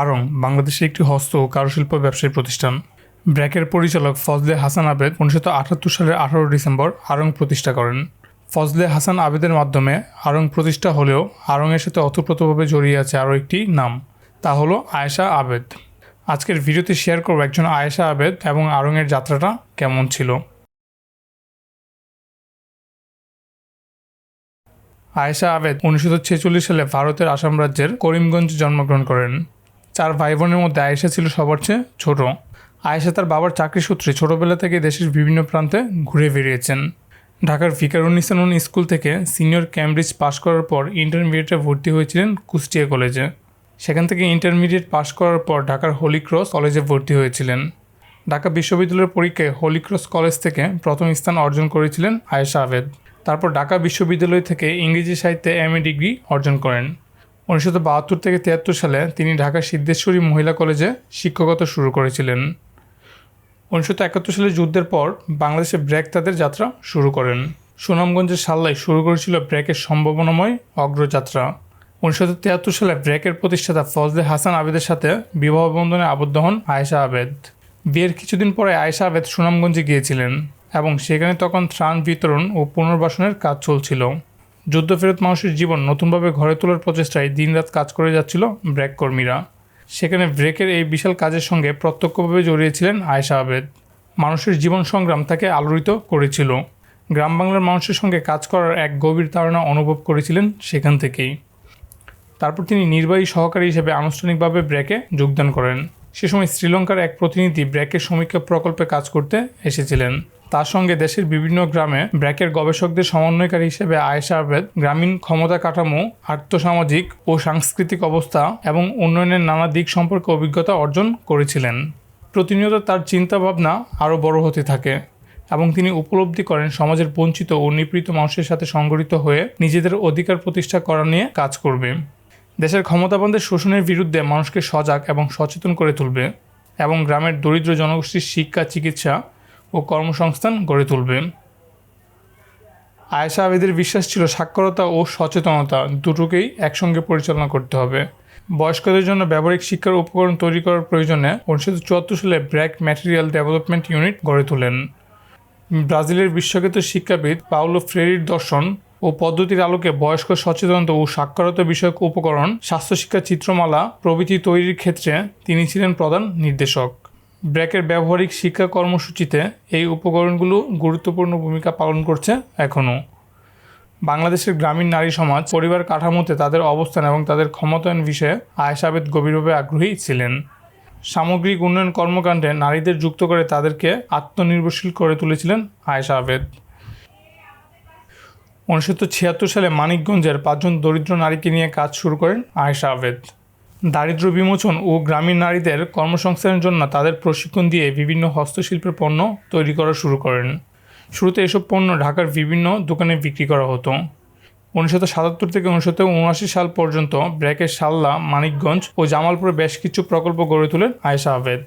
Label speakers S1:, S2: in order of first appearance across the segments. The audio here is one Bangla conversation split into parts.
S1: আড়ং বাংলাদেশের একটি হস্ত ও কারুশিল্প ব্যবসায়ী প্রতিষ্ঠান। ব্র্যাকের পরিচালক ফজলে হাসান আবেদ উনিশশো আটাত্তর সালের আঠারো ডিসেম্বর আড়ং প্রতিষ্ঠা করেন। ফজলে হাসান আবেদের মাধ্যমে আড়ং প্রতিষ্ঠা হলেও আড়ংয়ের সাথে অতপ্রতভাবে জড়িয়ে আছে আরও একটি নাম, তা হলো আয়েশা আবেদ। আজকের ভিডিওতে শেয়ার করব একজন আয়েশা আবেদ এবং আড়ংয়ের যাত্রাটা কেমন ছিল। আয়েশা আবেদ উনিশশো ছেচল্লিশ সালে ভারতের আসাম রাজ্যের করিমগঞ্জ জন্মগ্রহণ করেন। চার ভাই বোনের মধ্যে আয়েশা ছিল সবার চেয়ে ছোট। আয়েশা তার বাবার চাকরি সূত্রে ছোটবেলা থেকে দেশের বিভিন্ন প্রান্তে ঘুরে বেরিয়েছেন ঢাকার ফিকারুন্নিসানুন স্কুল থেকে সিনিয়র ক্যামব্রিজ পাশ করার পর ইন্টারমিডিয়েটে ভর্তি হয়েছিলেন কুষ্টিয়া কলেজে। সেখান থেকে ইন্টারমিডিয়েট পাশ করার পর ঢাকার হোলি ক্রস কলেজে ভর্তি হয়েছিলেন। ঢাকা বিশ্ববিদ্যালয়ের পরীক্ষায় হোলি ক্রস কলেজ থেকে প্রথম স্থান অর্জন করেছিলেন আয়েশা আবেদ। তারপর ঢাকা বিশ্ববিদ্যালয় থেকে ইংরেজি সাহিত্যে এম এ ডিগ্রি অর্জন করেন। উনিশশো বাহাত্তর থেকে তিয়াত্তর সালে তিনি ঢাকা সিদ্ধেশ্বরী মহিলা কলেজে শিক্ষকতা শুরু করেছিলেন। উনিশশো একাত্তর সালে যুদ্ধের পর বাংলাদেশে ব্র্যাক তাদের যাত্রা শুরু করেন। সুনামগঞ্জের সাল্লায় শুরু করেছিল ব্র্যাকের সম্ভাবনাময় অগ্রযাত্রা। উনিশশো তিয়াত্তর সালে ব্র্যাকের প্রতিষ্ঠাতা ফজলে হাসান আবেদের সাথে বিবাহ বন্ধনে আবদ্ধ হন আয়েশা আবেদ। বিয়ের কিছুদিন পরে আয়েশা আবেদ সুনামগঞ্জে গিয়েছিলেন এবং সেখানে তখন ত্রাণ বিতরণ ও পুনর্বাসনের কাজ চলছিল। যুদ্ধফেরত মানুষের জীবন নতুনভাবে ঘরে তোলার প্রচেষ্টায় দিনরাত কাজ করে যাচ্ছিল ব্র্যাক কর্মীরা। সেখানে ব্রেকের এই বিশাল কাজের সঙ্গে প্রত্যক্ষভাবে জড়িয়েছিলেন আয়েশা আবেদ। মানুষের জীবন সংগ্রাম তাকে আলোড়িত করেছিল। গ্রাম বাংলার মানুষের সঙ্গে কাজ করার এক গভীর ধারণা অনুভব করেছিলেন সেখান থেকেই। তারপর তিনি নির্বাহী সহকারী হিসেবে আনুষ্ঠানিকভাবে ব্র্যাকে যোগদান করেন। সে সময় শ্রীলঙ্কার এক প্রতিনিধি ব্র্যাকের সমীক্ষা প্রকল্পে কাজ করতে এসেছিলেন। তার সঙ্গে দেশের বিভিন্ন গ্রামে ব্র্যাকের গবেষকদের সমন্বয়কারী হিসেবে আয়েশা আবেদ গ্রামীণ ক্ষমতা কাঠামো, আর্থসামাজিক ও সাংস্কৃতিক অবস্থা এবং উন্নয়নের নানা দিক সম্পর্কে অভিজ্ঞতা অর্জন করেছিলেন। প্রতিনিয়ত তার চিন্তাভাবনা আরও বড় হতে থাকে এবং তিনি উপলব্ধি করেন সমাজের বঞ্চিত ও নিপীড়িত মানুষের সাথে সংগঠিত হয়ে নিজেদের অধিকার প্রতিষ্ঠা করা নিয়ে কাজ করবে। দেশের ক্ষমতাবানদের শোষণের বিরুদ্ধে মানুষকে সজাগ এবং সচেতন করে তুলবে এবং গ্রামের দরিদ্র জনগোষ্ঠীর শিক্ষা, চিকিৎসা ও কর্মসংস্থান গড়ে তুলবে। আয়েশা আবেদের বিশ্বাস ছিল সাক্ষরতা ও সচেতনতা দুটোকেই একসঙ্গে পরিচালনা করতে হবে। বয়স্কদের জন্য ব্যবহারিক শিক্ষার উপকরণ তৈরি করার প্রয়োজনে উনিশশো চুয়াত্তর সালে ব্র্যাক ম্যাটেরিয়াল ডেভেলপমেন্ট ইউনিট গড়ে তোলেন। ব্রাজিলের বিশ্বখ্যাত শিক্ষাবিদ পাউলো ফ্রেরির দর্শন ও পদ্ধতির আলোকে বয়স্ক, সচেতনতা ও সাক্ষরতা বিষয়ক উপকরণ, স্বাস্থ্যশিক্ষা চিত্রমালা প্রভৃতি তৈরির ক্ষেত্রে তিনি ছিলেন প্রধান নির্দেশক। ব্র্যাকের ব্যবহারিক শিক্ষা কর্মসূচিতে এই উপকরণগুলো গুরুত্বপূর্ণ ভূমিকা পালন করছে এখনও। বাংলাদেশের গ্রামীণ নারী সমাজ পরিবার কাঠামোতে তাদের অবস্থান এবং তাদের ক্ষমতায়ন বিষয়ে আয়েশাবেদ গভীরভাবে আগ্রহী ছিলেন। সামগ্রিক উন্নয়ন কর্মকাণ্ডে নারীদের যুক্ত করে তাদেরকে আত্মনির্ভরশীল করে তুলেছিলেন আয়েশা আবেদ উনিশশো ছিয়াত্তর সালে মানিকগঞ্জের পাঁচজন দরিদ্র নারীকে নিয়ে কাজ শুরু করেন আয়েশা আবেদ। দারিদ্র বিমোচন ও গ্রামীণ নারীদের কর্মসংস্থানের জন্য তাদের প্রশিক্ষণ দিয়ে বিভিন্ন হস্তশিল্পের পণ্য তৈরি করা শুরু করেন। শুরুতে এসব পণ্য ঢাকার বিভিন্ন দোকানে বিক্রি করা হতো। উনিশশো সাতাত্তর থেকে উনিশশো উনআশি সাল পর্যন্ত ব্র্যাকের সাল্লা মানিকগঞ্জ ও জামালপুরে বেশ কিছু প্রকল্প গড়ে তোলেন আয়েশা আবেদ।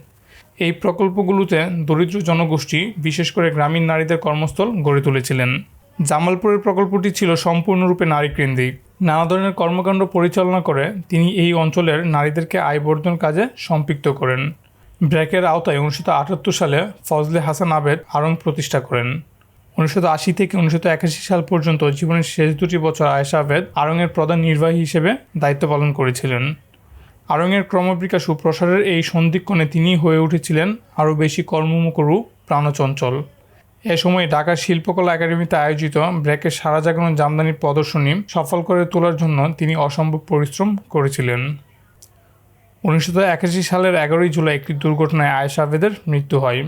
S1: এই প্রকল্পগুলোতে দরিদ্র জনগোষ্ঠী, বিশেষ করে গ্রামীণ নারীদের কর্মস্থল গড়ে তুলেছিলেন। জামালপুরের প্রকল্পটি ছিল সম্পূর্ণরূপে নারীকেন্দ্রিক। নানা ধরনের কর্মকাণ্ড পরিচালনা করে তিনি এই অঞ্চলের নারীদেরকে আয় বর্ধন কাজে সম্পৃক্ত করেন। ব্র্যাকের আওতায় উনিশশো আটাত্তর সালে ফজলে হাসান আবেদ আরং প্রতিষ্ঠা করেন। উনিশশো আশি থেকে উনিশশো একাশি সাল পর্যন্ত জীবনের শেষ দুটি বছর আয়েশা আবেদ আড়ংয়ের প্রধান নির্বাহী হিসেবে দায়িত্ব পালন করেছিলেন। আড়ংয়ের ক্রমবিকাশ ও প্রসারের এই সন্ধিক্ষণে তিনি হয়ে উঠেছিলেন আরও বেশি কর্মমুখরু প্রাণচঞ্চল। এ সময় ঢাকা শিল্পকলা একাডেমিতে আয়োজিত ব্র্যাকের সারা জাগানো জামদানির প্রদর্শনী সফল করে তোলার জন্য তিনি অসম্ভব পরিশ্রম করেছিলেন। উনিশশো একাশি সালের এগারোই জুলাই একটি দুর্ঘটনায় আয়েশা আবেদের মৃত্যু হয়।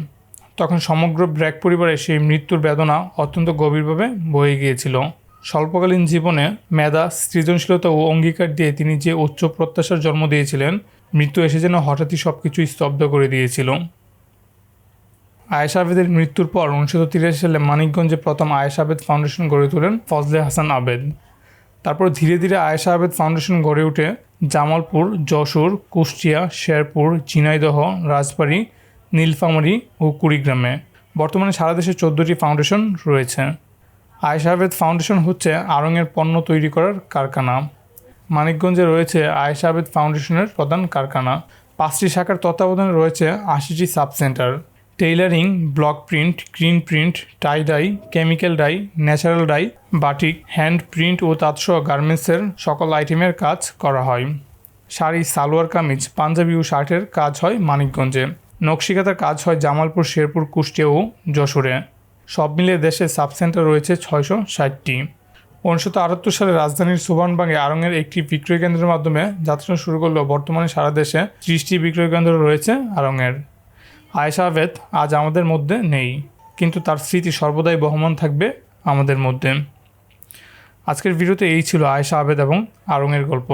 S1: তখন সমগ্র ব্র্যাক পরিবারে সেই মৃত্যুর বেদনা অত্যন্ত গভীরভাবে বয়ে গিয়েছিল। স্বল্পকালীন জীবনে মেধা, সৃজনশীলতা ও অঙ্গীকার দিয়ে তিনি যে উচ্চ প্রত্যাশার জন্ম দিয়েছিলেন, মৃত্যু এসে যেন হঠাৎই সব কিছু স্তব্ধ করে দিয়েছিল। আয়েশা আবেদের মৃত্যুর পর উনিশশো তিরাশি সালে মানিকগঞ্জে প্রথম আয়েশা আবেদ ফাউন্ডেশন গড়ে তোলেন ফজলে হাসান আবেদ। তারপর ধীরে ধীরে আয়েশা আবেদ ফাউন্ডেশন গড়ে ওঠে জামালপুর, যশোর, কুষ্টিয়া, শেরপুর, ঝিনাইদহ, রাজবাড়ী, নীলফামারী ও কুড়িগ্রামে। বর্তমানে সারা দেশে চোদ্দোটি ফাউন্ডেশন রয়েছে। আয়েশা আবেদ ফাউন্ডেশন হচ্ছে আড়ংয়ের পণ্য তৈরি করার কারখানা। মানিকগঞ্জে রয়েছে আয়েশা আবেদ ফাউন্ডেশনের প্রধান কারখানা। পাঁচটি শাখার তত্ত্বাবধানে রয়েছে আশিটি sub centre. Tailoring, block print, green print, tie dye, chemical dye, natural dye, batik, hand print ও তাঁতসহ গার্মেন্টসের সকল আইটেমের কাজ করা হয়। শাড়ি, সালোয়ার কামিজ, পাঞ্জাবি ও শার্টের কাজ হয় মানিকগঞ্জে। নকশিকাতার কাজ হয় জামালপুর, শেরপুর, কুষ্টিয়া ও যশোরে। সব মিলিয়ে দেশে সাব সেন্টার রয়েছে ছয়শো ষাটটি। উনিশশো আটাত্তর সালে রাজধানীর সুবর্ণবাগে আড়ংয়ের একটি বিক্রয় কেন্দ্রের মাধ্যমে যাত্রা শুরু করলেও বর্তমানে সারা দেশে ত্রিশটি বিক্রয় কেন্দ্র রয়েছে আড়ংয়ের আয়েশা আবেদ আজ আমাদের মধ্যে নেই, কিন্তু তার স্মৃতি সর্বদাই বহমান থাকবে আমাদের মধ্যে। আজকের ভিডিওতে এই ছিল আয়েশা আবেদ এবং আরঙের গল্প।